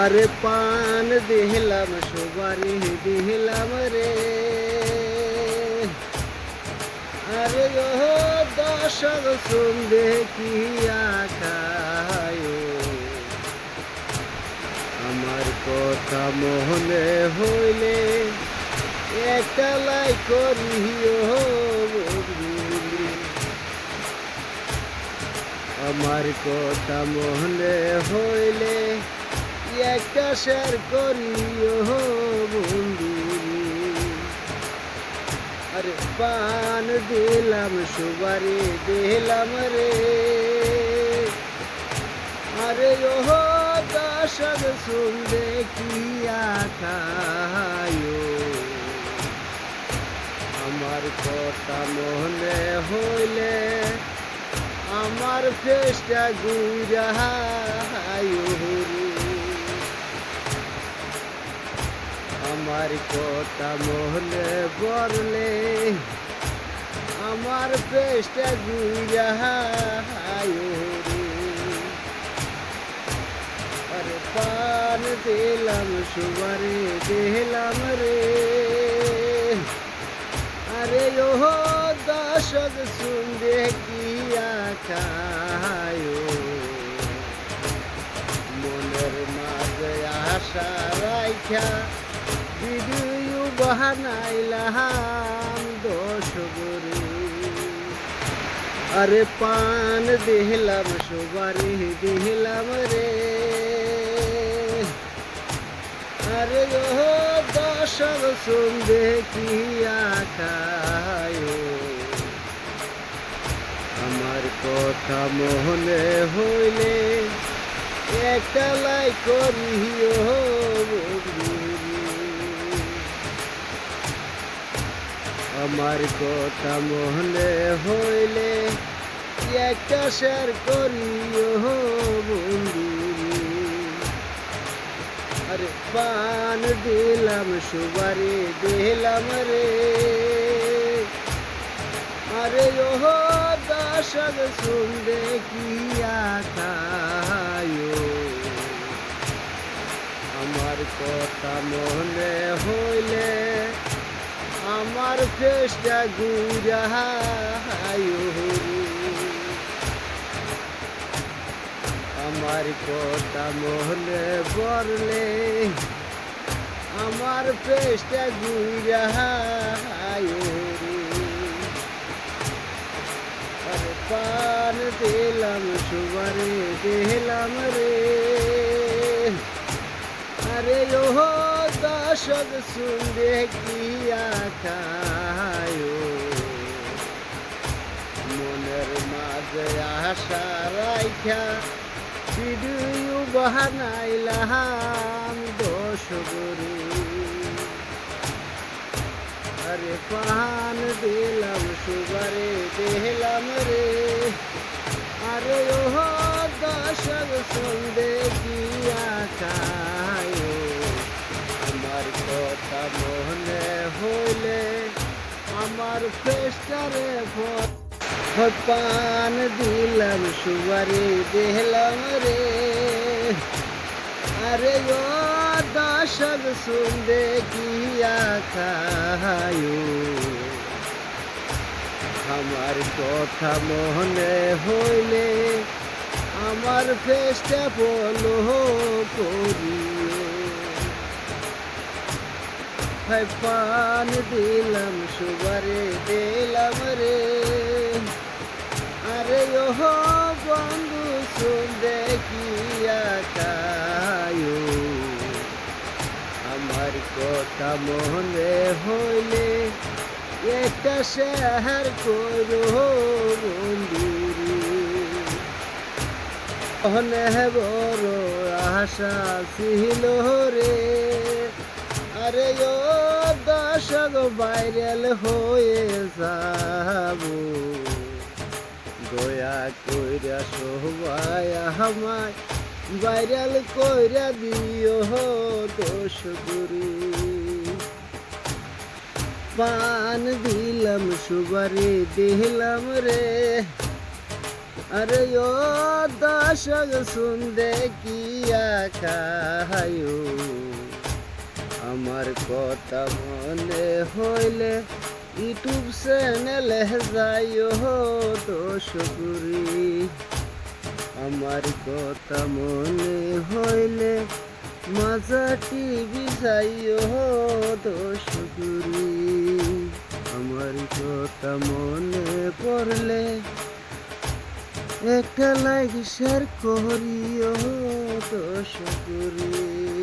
আরে পান দিলাম সুবারি দিলাম রে আরে ও দশক শুনবে কি আকায় আমার কথা মনে হইলে একটা লাই করিও। আমার কথা মনে হইলে একটা শেয়ার করিও বন্ধু আরে পান দিলাম সুবারি দিলাম রে। আরে ওহ দশক শুনবে কি আকায়। আমার কথা মনে হইলে আমার ফেসটা গুড়ায় আমার কথা মনে পড়লে আমার পেশটা আরে পান দিলাম, সুবারে দিলাম রে। আরে ওহ দশক শুনবে কি আকায় মনের মাঝে আশা রাইখা ভিডিও বাহানাইলাম দোষ গরে আরে পান দিলাম সুবারি দিলাম রে আরে ও দশক শুনবে কি আকায় আমার কথা মনে হইলে একটা লাই করিও আমার কথা মনে হইলে একটা শেয়ার করিও বন্ধু। আরে পান দিলাম সুবারে দিলাম রে। আরে ওহ দশক শুনবে কি আমার কথা মনে হইলে আমার ফেসটা গুড়ায় আমার কথা মনে পড়লে আমার গুড়ায় আরে পান দিলাম, সুবারে দিলাম রে। আরে ওহ দশক শুনবে কি আকায় মনের মাঝে আশা রাইখা ভিডিও বাহানাইলাম দোষ গরু। আরে পান দিলাম, সুবারে দিলাম রে। আরে ওহ আমার ফেস্টারে পান দিলাম সুবারে দিলাম রে। আরে ও দশক শুনবে কি আকায় আমার কথা মনে হইলে আমার ফেসটা বলো করিও। হাই পান দিলাম, সুবারে দিলাম রে। আরে ওহ বন্ধু কি আকায় আমার কথা মনে হইলে একটা শহর করো বন্ধুরে অনেক বড় আশা ছিল রে। আরে ও দশক ভাইরাল হয়ে যাব। দয়া কইরা সবাই আমায় ভাইরাল কইরা দিও দোষ গুরু। পান দিলাম, সুবারি দিলাম রে। আরে ও দশক শুনতে কি তাকায়ো আমার কথা মনে হইলে ইউটিউব চ্যানেলে যাইও দোষগুরি আমার কথা মনে হইলে মাজা টিভি যাইও দোষগুরি আমার কথা মনে পড়লে একটা লাইক শেয়ার করিও দোষগুরি